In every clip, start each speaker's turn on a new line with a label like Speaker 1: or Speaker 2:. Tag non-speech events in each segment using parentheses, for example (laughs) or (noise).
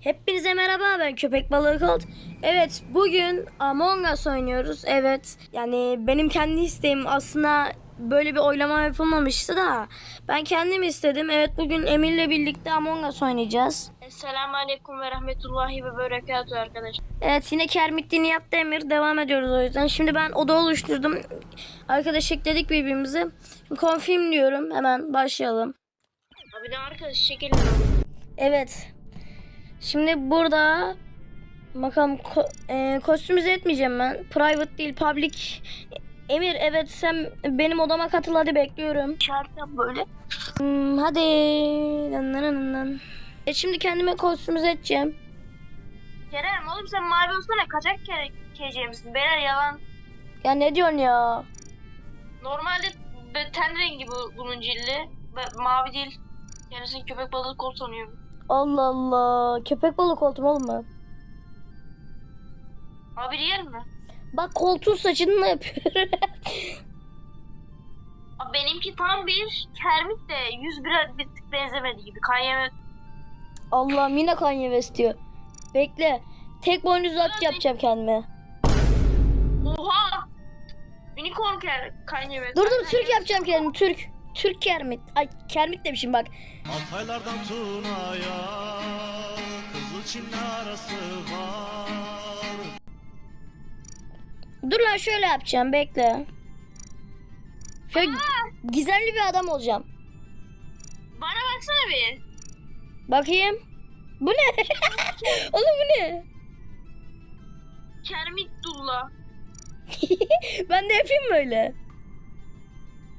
Speaker 1: Hepinize merhaba ben Köpek Balığı Colt. Evet bugün Among Us oynuyoruz. Evet yani benim kendi isteğim aslında böyle bir oylama yapılmamıştı da ben kendim istedim. Evet bugün Emir'le birlikte Among Us oynayacağız.
Speaker 2: Esselamu Aleyküm ve Rahmetullahi ve Berekatuhu arkadaşlar.
Speaker 1: Evet yine kermitliğini yaptı Emir. Devam ediyoruz o yüzden. Şimdi ben oda oluşturdum. Arkadaş ekledik birbirimizi. Confirm diyorum. Hemen başlayalım.
Speaker 2: Abi ne arkadaş çekelim.
Speaker 1: Evet. Şimdi burada bakalım ko- e, kostümüze etmeyeceğim ben. Private değil, public. Emir evet sen benim odama katıl hadi bekliyorum.
Speaker 2: Yap böyle.
Speaker 1: Hmm, hadi. Dın dın dın. E şimdi kendime kostümüze edeceğim.
Speaker 2: Kerem oğlum sen mavi olsana kaçak kere KC misin? Beyler yalan.
Speaker 1: Ya ne diyorsun ya?
Speaker 2: Normalde ten rengi bu, bunun cildi. Mavi değil. Yani sen köpek balığı kol sanıyorum.
Speaker 1: Allah Allah. Köpek balık koltuğum oğlum mu?
Speaker 2: Mavi değil mi?
Speaker 1: Bak koltuğun saçını da yapıyorum. (laughs)
Speaker 2: Abi benimki tam bir kermit de 101'e bir tık benzemedi gibi. Kanye
Speaker 1: Allah'ım yine Kanye West diyor. Bekle. Tek boynuzlu at yapacağım kendime.
Speaker 2: Oha! Unicorn Kanye ve
Speaker 1: Dur dur Türk yapacağım kendimi Türk. Türk kermit. Ay kermit demişim bak.
Speaker 3: Altaylardan Tuna'ya Kızılçin'le arası var
Speaker 1: Dur lan şöyle yapacağım bekle. Şöyle gizemli bir adam olacağım.
Speaker 2: Bana baksana bir.
Speaker 1: Bakayım. Bu ne? (laughs) Oğlum bu ne?
Speaker 2: Kermit Dulla. (laughs)
Speaker 1: Ben de yapayım böyle.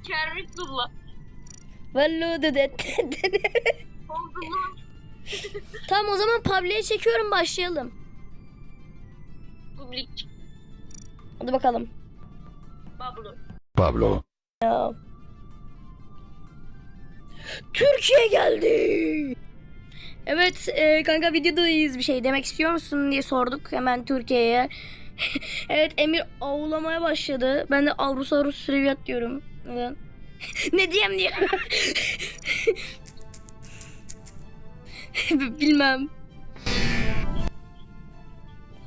Speaker 2: Kermit Dulla.
Speaker 1: Vallahi de (laughs)
Speaker 2: Oldu mu?
Speaker 1: Tamam o zaman Pablo'ya çekiyorum başlayalım.
Speaker 2: Publik.
Speaker 1: Hadi bakalım.
Speaker 2: Bablo.
Speaker 4: Pablo.
Speaker 1: Ya. Türkiye geldi. Evet e, kanka videodayız bir şey demek istiyor musun diye sorduk hemen Türkiye'ye. (laughs) evet Emir avlamaya başladı. Ben de Avrusaurus Triviat diyorum. Neden? (laughs) ne diyeyim diye. (laughs) Bilmem.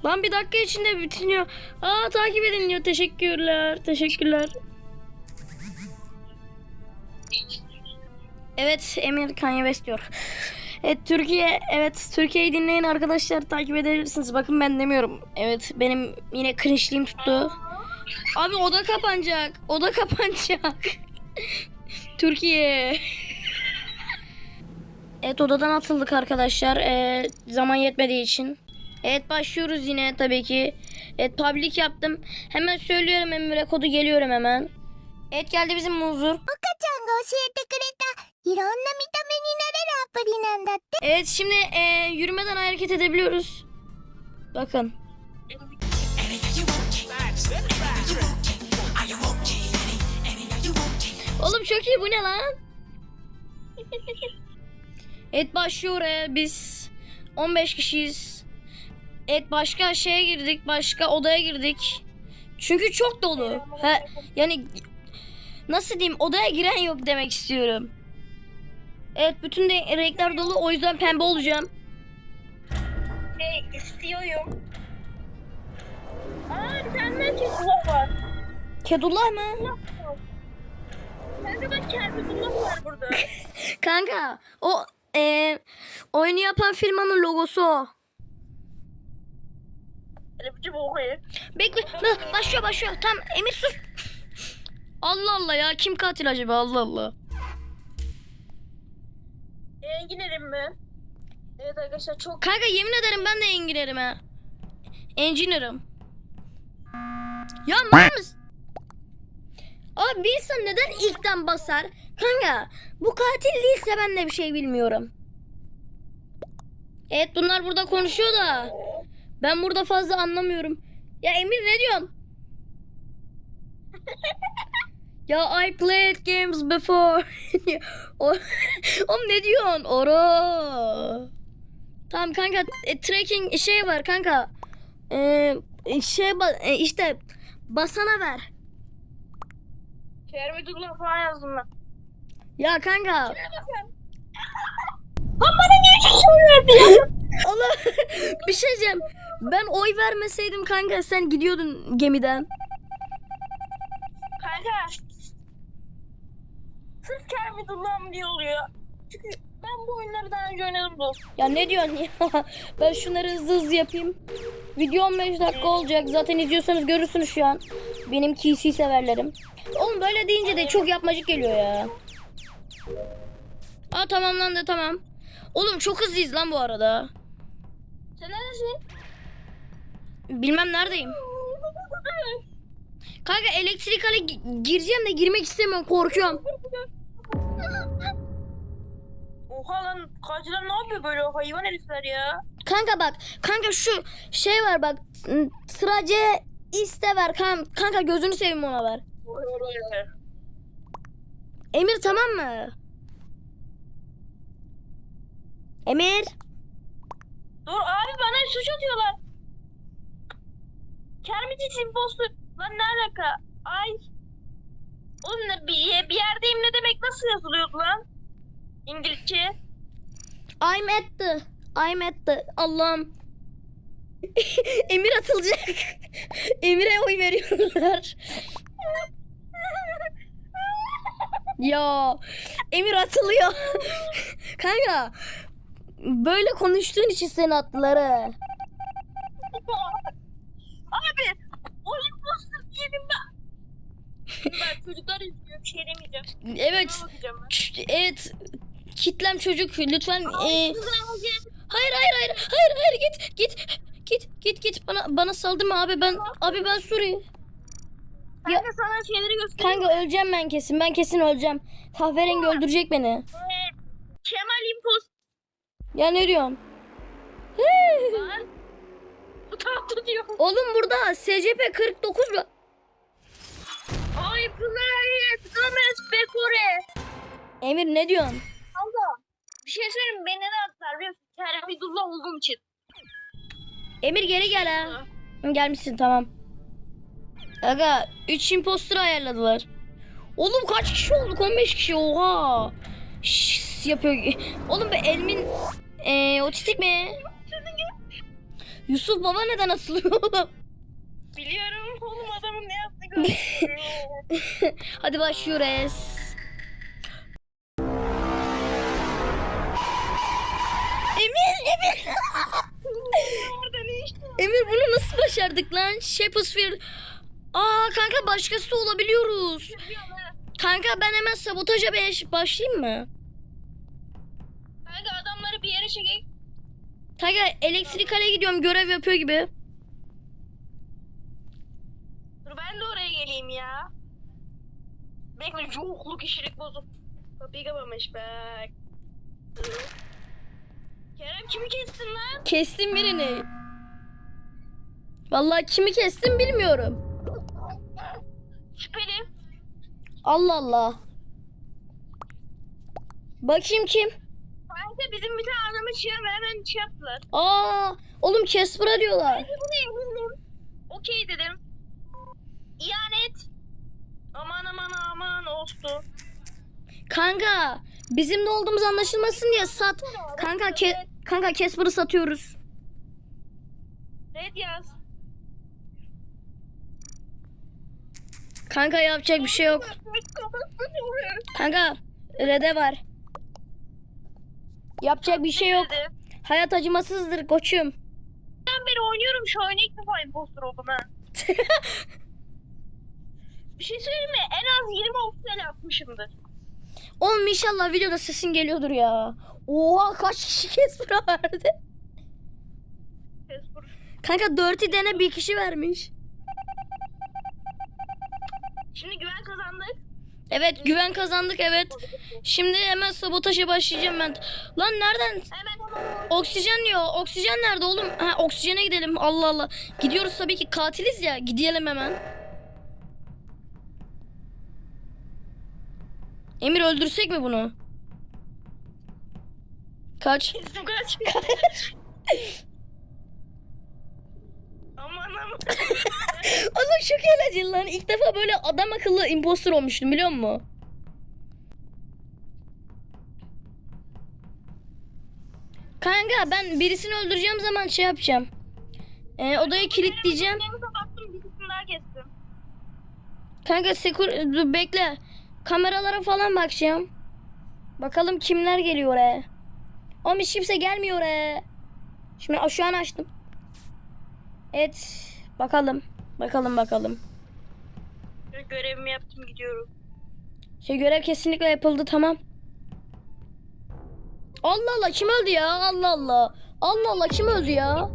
Speaker 1: Lan bir dakika içinde bitiniyor. Aa takip edin diyor. Teşekkürler. Teşekkürler. Evet Emir Kanye West diyor. Evet Türkiye evet Türkiye'yi dinleyin arkadaşlar takip edebilirsiniz. Bakın ben demiyorum. Evet benim yine cringe'liğim tuttu. Abi oda kapanacak. Oda kapanacak. (laughs) Türkiye. evet odadan atıldık arkadaşlar. Ee, zaman yetmediği için. Evet başlıyoruz yine tabii ki. Evet public yaptım. Hemen söylüyorum emre kodu geliyorum hemen. Evet geldi bizim muzur. Evet şimdi e, yürümeden hareket edebiliyoruz. Bakın. Oğlum çok iyi bu ne lan? Evet başlıyor oraya biz 15 kişiyiz. Evet başka şeye girdik başka odaya girdik. Çünkü çok dolu. Ha, yani nasıl diyeyim odaya giren yok demek istiyorum. Evet bütün de renkler dolu o yüzden pembe olacağım.
Speaker 2: Ne istiyorum? Aa bir tane daha Kedullah var.
Speaker 1: Kedullah mı?
Speaker 2: Kanka bak Kermit Dullah var burada. (laughs)
Speaker 1: Kanka o e, oyunu yapan firmanın logosu o.
Speaker 2: Okuyun.
Speaker 1: Bekle ba- başlıyor başlıyor. Tamam Emir sus. Allah Allah ya kim katil acaba Allah Allah.
Speaker 2: Enginerim mi? Evet arkadaşlar çok
Speaker 1: Kanka yemin ederim ben de engineerim ha. Engineer'ım. Ya mısın? Abi bir insan neden ilkten basar? Kanka bu katil değilse ben de bir şey bilmiyorum. Evet bunlar burada konuşuyor da. Ben burada fazla anlamıyorum. Ya Emir ne diyorsun? (laughs) ya I played games before. (laughs) Oğlum ne diyorsun? Oro. Tamam kanka e, tracking şey var kanka. E, şey ba- e, işte basana ver.
Speaker 2: Kermit Dullah falan yazdım ben.
Speaker 1: Ya kanka. (laughs)
Speaker 2: Lan bana niye hiç şey verdi ya? (laughs)
Speaker 1: Allah. bir şey diyeceğim. Ben oy vermeseydim kanka sen gidiyordun gemiden.
Speaker 2: Kanka. Sırf Kermidullah'ım diye oluyor. Çünkü ben bu oyunları daha önce oynadım bu.
Speaker 1: Ya ne diyorsun ya? (laughs) Ben şunları hızlı hızlı yapayım. Video 15 dakika olacak. Zaten izliyorsanız görürsünüz şu an. Benim KC severlerim. Oğlum böyle deyince de çok yapmacık geliyor ya. Aa tamamlandı tamam. Oğlum çok hızlıyız lan bu arada.
Speaker 2: Sen neredesin?
Speaker 1: Bilmem neredeyim. (laughs) Kanka elektrik hale gi- gireceğim de girmek istemiyorum korkuyorum.
Speaker 2: Oha lan kaçlar ne yapıyor böyle hayvan herifler ya?
Speaker 1: Kanka bak kanka şu şey var bak ım, sıracı iste ver kan- kanka gözünü seveyim ona ver. Emir tamam mı? Emir.
Speaker 2: Dur abi bana suç atıyorlar. Kermitis impostor. Lan ne alaka? Ay. Oğlum ne, bir, bir yerdeyim ne demek nasıl yazılıyordu lan? İngilizce.
Speaker 1: I'm at the. I'm at the. Allah'ım. (laughs) Emir atılacak. (laughs) Emir'e oy veriyorlar. (laughs) ya Emir atılıyor. Kanka böyle konuştuğun için seni attılar ha.
Speaker 2: Abi o impostor diyelim ben. ben çocuklar izliyor bir şey demeyeceğim.
Speaker 1: Evet. Evet. Kitlem çocuk lütfen. e,
Speaker 2: Güzel
Speaker 1: hayır hayır hayır hayır hayır git git git git git bana bana saldırma abi ben abi ben Suri.
Speaker 2: Kanka sana şeyleri göstereyim.
Speaker 1: Kanka öleceğim ben kesin. Ben kesin öleceğim. Kahverengi öldürecek beni.
Speaker 2: Ee, Kemal impostor.
Speaker 1: Ya ne.
Speaker 2: Bu tatlı diyor.
Speaker 1: Oğlum burada SCP 49 var.
Speaker 2: Ay Pınar'ı Gomez Bekore.
Speaker 1: Emir ne diyorsun?
Speaker 2: Şey söyleyeyim beni neden attılar biliyor musun? Keremidullah olduğum için.
Speaker 1: Emir geri gel ha. Hı, Gelmişsin tamam. Aga 3 imposter ayarladılar. Oğlum kaç kişi olduk? 15 kişi oha. Şşş yapıyor. Oğlum be Elmin ee, otistik mi? Yusuf baba neden asılıyor oğlum?
Speaker 2: Biliyorum oğlum adamın ne yaptığını. (laughs)
Speaker 1: Hadi başlıyoruz. Emir, Emir. Bunu nasıl başardık lan? Shepherdsfield. Aa kanka başkası olabiliyoruz. Kanka ben hemen sabotaja başlayayım mı?
Speaker 2: Kanka adamları bir yere çekek.
Speaker 1: Kanka elektrik hale gidiyorum görev yapıyor gibi.
Speaker 2: Dur ben de oraya geleyim ya. Bekle çoğukluk kişilik bozuk. Kapıyı kapamış bak. Kerem kimi kestin lan?
Speaker 1: Kestim birini. Vallahi kimi kestim bilmiyorum.
Speaker 2: Şüpheli.
Speaker 1: Allah Allah. Bakayım kim?
Speaker 2: Kanka bizim bir tane adamı çığırma hemen şey yaptılar.
Speaker 1: Aa, oğlum Casper'a diyorlar.
Speaker 2: Okey dedim. İhanet. Aman aman aman oldu.
Speaker 1: Kanka bizim de olduğumuz anlaşılmasın diye sat. Kanka ke kanka Casper'ı satıyoruz.
Speaker 2: Red yaz.
Speaker 1: Kanka yapacak bir şey yok. Kanka Red'e var. Yapacak bir şey yok. Hayat acımasızdır koçum.
Speaker 2: Ben beri oynuyorum şu oyunu ilk defa impostor oldum ha. (laughs) bir şey söyleyeyim mi? En az 20 opsiyel atmışımdır.
Speaker 1: Oğlum inşallah videoda sesin geliyordur ya. Oha kaç kişi Casper'a verdi.
Speaker 2: Casper.
Speaker 1: Kanka Dirty Den'e bir kişi vermiş.
Speaker 2: Şimdi güven kazandık.
Speaker 1: Evet güven kazandık evet. Şimdi hemen sabotaja başlayacağım ben. Lan nereden?
Speaker 2: Hemen.
Speaker 1: Oksijen diyor. Oksijen nerede oğlum? Ha oksijene gidelim. Allah Allah. Gidiyoruz tabii ki katiliz ya. Gidelim hemen. Emir öldürsek mi bunu? Kaç?
Speaker 2: Kesim (laughs) kaç. aman aman. (laughs)
Speaker 1: Oğlum çok eğlenceli lan. İlk defa böyle adam akıllı impostor olmuştum biliyor musun? Kanka ben birisini öldüreceğim zaman şey yapacağım. Ee, odayı kilitleyeceğim.
Speaker 2: Kestim.
Speaker 1: Kanka sekur bekle. Kameralara falan bakacağım. Bakalım kimler geliyor oraya. Oğlum hiç kimse gelmiyor oraya. Şimdi şu an açtım. Evet. Bakalım. Bakalım bakalım.
Speaker 2: Görevimi yaptım gidiyorum.
Speaker 1: Şey görev kesinlikle yapıldı tamam. Allah Allah kim öldü ya? Allah Allah. Allah Allah kim öldü ya?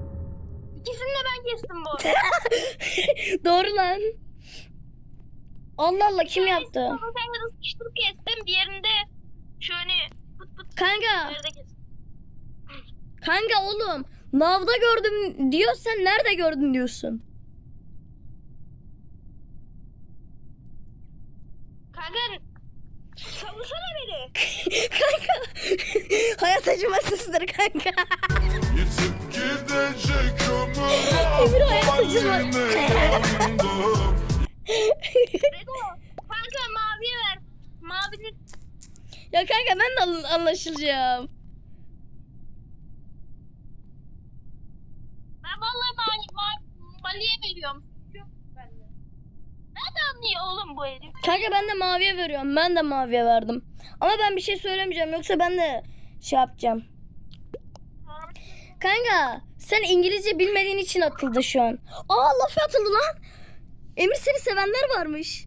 Speaker 2: İkisini de ben kestim bu arada. (laughs)
Speaker 1: Doğru lan. Allah Allah kim yaptı?
Speaker 2: Sen de sıkıştırıp kestim. Diğerinde şu hani pıt pıt
Speaker 1: Kanka. Kanka oğlum. Navda gördüm diyor sen nerede gördün diyorsun.
Speaker 2: Kanka savunsana beni. (laughs)
Speaker 1: kanka. Hayat acımasızdır kanka.
Speaker 3: Yitip gidecek (laughs)
Speaker 1: Emir
Speaker 3: ömür
Speaker 1: hayat acıma.
Speaker 2: Kanka maviye ver. Mavinin
Speaker 1: ya kanka ben de an- anlaşılacağım.
Speaker 2: ben vallahi mali, ma, maliye veriyorum. Yok bende. Nerede anlıyor oğlum bu herif?
Speaker 1: Kanka ben de maviye veriyorum. Ben de maviye verdim. Ama ben bir şey söylemeyeceğim. Yoksa ben de şey yapacağım. Kanka sen İngilizce bilmediğin için atıldı şu an. Aa laf atıldı lan. Emir seni sevenler varmış.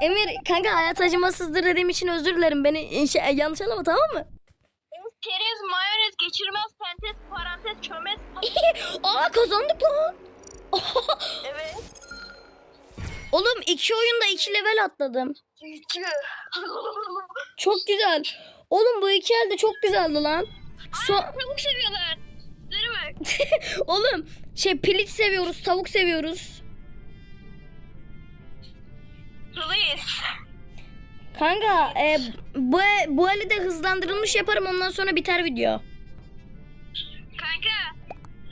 Speaker 1: Emir kanka hayat acımasızdır dediğim için özür dilerim. Beni şey, yanlış anlama tamam mı?
Speaker 2: Çerez, mayonez, geçirmez, pentes, parantez, çömez. (laughs)
Speaker 1: Aa kazandık lan. (laughs)
Speaker 2: evet.
Speaker 1: Oğlum iki oyunda iki level atladım. Çok güzel. Oğlum bu iki elde çok güzeldi lan. So
Speaker 2: Tavuk seviyorlar. (laughs)
Speaker 1: Oğlum şey piliç seviyoruz, tavuk seviyoruz.
Speaker 2: Hızlıyız.
Speaker 1: Kanka e, bu bu eli de hızlandırılmış yaparım ondan sonra biter video.
Speaker 2: Kanka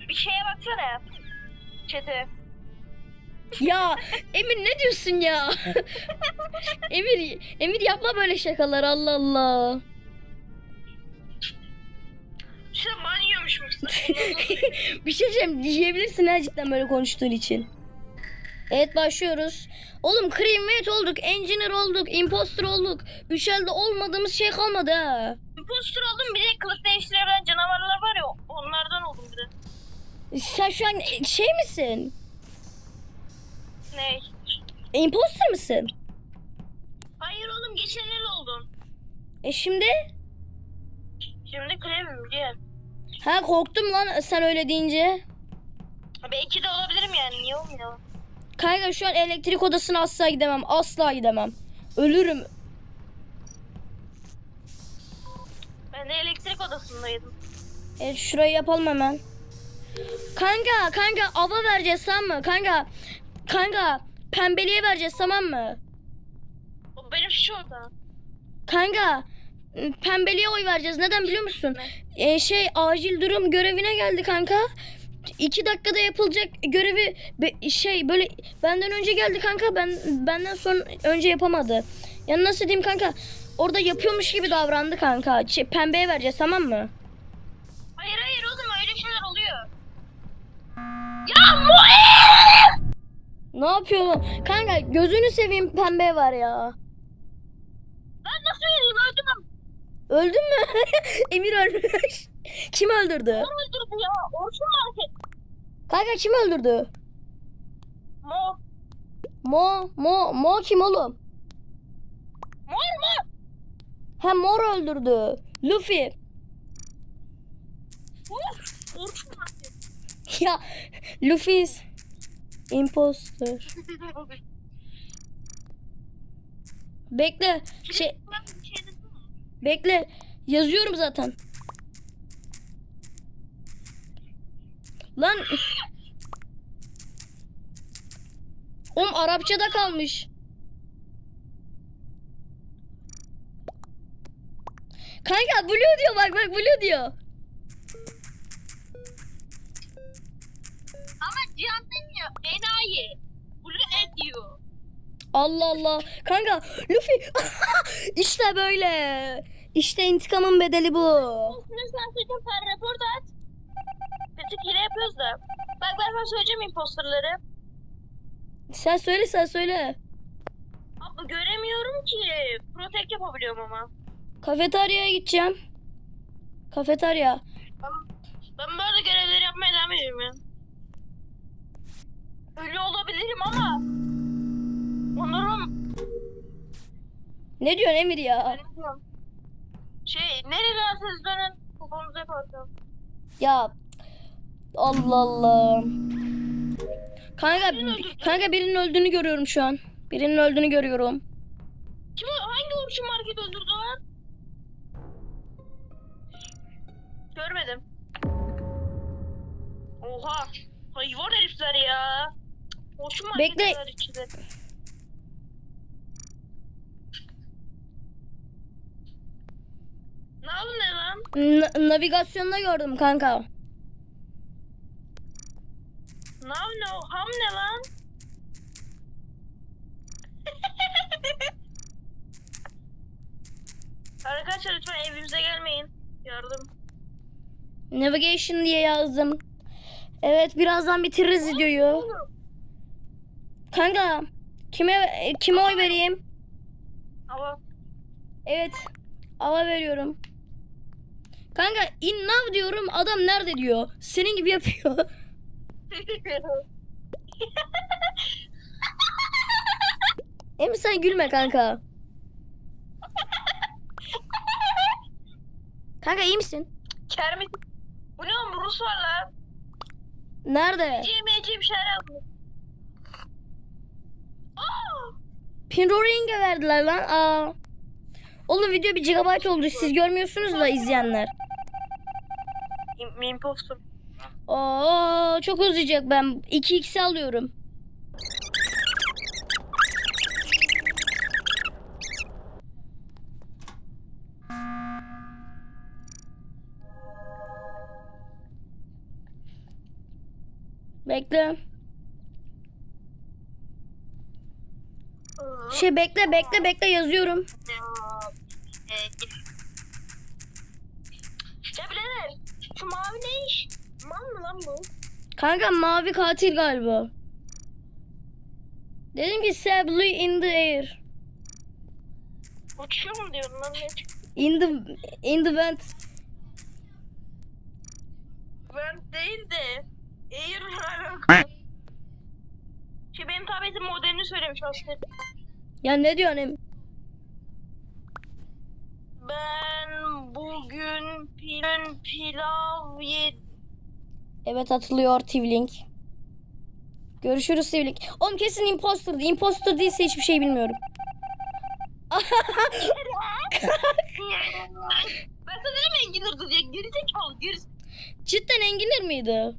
Speaker 2: bir şeye baksana. Çete.
Speaker 1: Ya Emir ne diyorsun ya? (laughs) Emir Emir yapma böyle şakalar Allah Allah.
Speaker 2: Sen musun? (laughs) (laughs)
Speaker 1: bir şey diyeceğim diyebilirsin ha cidden böyle konuştuğun için. Evet başlıyoruz. Oğlum Creamweight olduk, Engineer olduk, Imposter olduk. Üç elde olmadığımız şey kalmadı ha.
Speaker 2: Imposter oldum bir de kılık değiştirebilen canavarlar var ya onlardan oldum bir de.
Speaker 1: Sen şu an şey misin?
Speaker 2: Ne?
Speaker 1: Imposter mısın?
Speaker 2: Hayır oğlum geçen yıl oldum.
Speaker 1: E şimdi?
Speaker 2: Şimdi kremim diye.
Speaker 1: Ha korktum lan sen öyle deyince.
Speaker 2: Belki de olabilirim yani niye olmuyor?
Speaker 1: Kanka şu an elektrik odasına asla gidemem. Asla gidemem. Ölürüm.
Speaker 2: Ben de elektrik odasındaydım.
Speaker 1: Evet şurayı yapalım hemen. Kanka kanka ava vereceğiz tamam mı? Kanka kanka pembeliğe vereceğiz tamam mı?
Speaker 2: O benim şu orada.
Speaker 1: Kanka pembeliğe oy vereceğiz. Neden biliyor musun? Ee, şey acil durum görevine geldi kanka. İki dakikada yapılacak görevi be- şey böyle benden önce geldi kanka. Ben benden sonra önce yapamadı. Ya nasıl diyeyim kanka? Orada yapıyormuş gibi davrandı kanka. Şey, pembeye vereceğiz tamam mı?
Speaker 2: Hayır hayır oğlum öyle şeyler oluyor. Ya Mue!
Speaker 1: Ne yapıyor bu? Kanka gözünü seveyim pembe var ya.
Speaker 2: Ben nasıl öleyim öldüm.
Speaker 1: Öldün mü? (laughs) Emir ölmüş. (laughs) Kim öldürdü?
Speaker 2: Kim öldürdü ya? Orçun market.
Speaker 1: Kanka kim öldürdü?
Speaker 2: Mor.
Speaker 1: Mo, Mo, Mo kim oğlum?
Speaker 2: Mor mu?
Speaker 1: Ha Mor öldürdü. Luffy.
Speaker 2: Uf. Orçun market.
Speaker 1: Ya Luffy's imposter. (laughs) Bekle. Şey
Speaker 2: Ben bir şey dedim mi?
Speaker 1: Bekle. Yazıyorum zaten. Lan Oğlum Arapçada kalmış. Kanka blue diyor bak bak blue diyor.
Speaker 2: Ama Cihan demiyor. Enayi. Blue et diyor.
Speaker 1: Allah Allah. Kanka Luffy (laughs) işte böyle. İşte intikamın bedeli bu.
Speaker 2: Sen söyleyeceğim sen report at. Bir tık hile yapıyoruz da. Bak ben sana söyleyeceğim imposterları.
Speaker 1: Sen söyle sen söyle.
Speaker 2: Abla göremiyorum ki. Protect yapabiliyorum ama.
Speaker 1: Kafeteryaya gideceğim. Kafeterya.
Speaker 2: Ben, ben böyle görevleri yapmaya devam ediyorum ya. Ölü olabilirim ama. Onurum.
Speaker 1: Ne diyorsun Emir ya?
Speaker 2: Şey nereden siz dönün. Kuponuzu yaparsam.
Speaker 1: Ya Allah Allah. Kanka kanka birinin öldüğünü görüyorum şu an. Birinin öldüğünü görüyorum.
Speaker 2: Kim o- hangi uçu market öldürdü lan? Görmedim. Oha. Hayvan herifler ya. Uçu market
Speaker 1: Bekle.
Speaker 2: var içinde. Ne oldu ne lan?
Speaker 1: Na- navigasyonda gördüm kanka.
Speaker 2: Ne oldu ne? o? Ham ne lan? (laughs) Arkadaşlar lütfen evimize gelmeyin. Yardım.
Speaker 1: Navigation diye yazdım. Evet birazdan bitiririz videoyu. Kanka kime kime oy vereyim?
Speaker 2: Ama
Speaker 1: Evet. Ava veriyorum. Kanka in now diyorum adam nerede diyor. Senin gibi yapıyor. (laughs) Emir sen gülme kanka. Kanka iyi misin?
Speaker 2: Kermit. Bu ne oğlum Rus var lan.
Speaker 1: Nerede?
Speaker 2: Yapmış. Aa!
Speaker 1: Pinroring'e verdiler lan. Aa. Oğlum video bir gigabyte oldu. Siz görmüyorsunuz da izleyenler.
Speaker 2: Imposter.
Speaker 1: Oo çok uzayacak ben. 2x alıyorum. Bekle. Şey bekle bekle bekle yazıyorum.
Speaker 2: Ya birader şu mavi ne iş? Man mı lan bu?
Speaker 1: Kanka mavi katil galiba. Dedim ki say blue in the air.
Speaker 2: Uçuyor mu diyorum lan ne?
Speaker 1: In the in the vent.
Speaker 2: Ben değil de Air alakalı. Şey benim tabletin modelini söylemiş aslında.
Speaker 1: Ya ne diyorsun em?
Speaker 2: Ben bugün pil pilav yedim.
Speaker 1: Evet atılıyor Tivlink. Görüşürüz Tivlink. Oğlum kesin imposter'dı. Imposter değilse hiçbir şey bilmiyorum.
Speaker 2: ben sana dedim Enginar'dı diye geri zekalı geri.
Speaker 1: Cidden Enginar mıydı?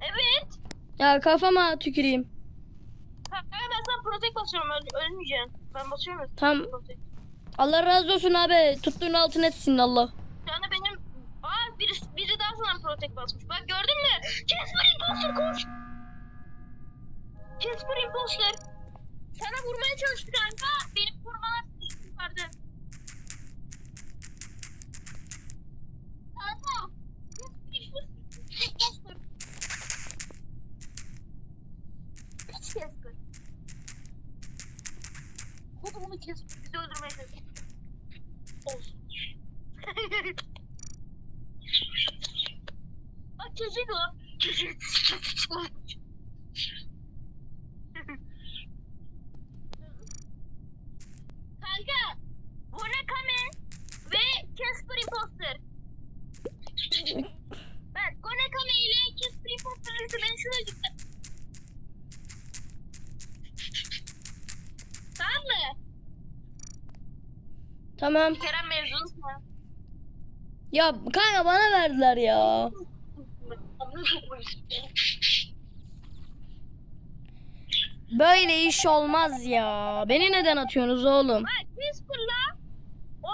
Speaker 2: Evet.
Speaker 1: Ya kafama tüküreyim.
Speaker 2: Ha, ben sana protect basıyorum öl. Ben basıyorum.
Speaker 1: Tam
Speaker 2: Protect.
Speaker 1: Allah razı olsun abi. Tuttuğun altın etsin Allah.
Speaker 2: Yani benim... Aa biri, biri daha sana protect basmış. Bak gördün mü? Casper Imposter koş. Casper Imposter. Sana vurmaya çalıştı kanka. Benim vurmalar vardı. Kanka. Casper Imposter. Hiç Casper. Kodumu Casper. Bizi öldürmeye çalışıyor. Olsun. (laughs) Bak çocuk o. Çocuk.
Speaker 1: Tamam.
Speaker 2: Kerem mevzunuz mu?
Speaker 1: Ya kanka bana verdiler ya. Böyle iş olmaz ya. Beni neden atıyorsunuz oğlum?
Speaker 2: Bak Whisper'la o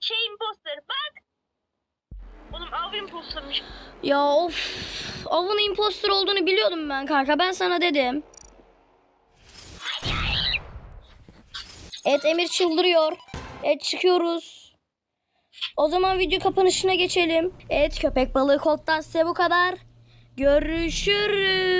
Speaker 2: şey imposter bak. Oğlum av impostermiş.
Speaker 1: Ya of. Avun imposter olduğunu biliyordum ben kanka. Ben sana dedim. Evet Emir çıldırıyor. Evet çıkıyoruz. O zaman video kapanışına geçelim. Evet köpek balığı kolttan size bu kadar. Görüşürüz.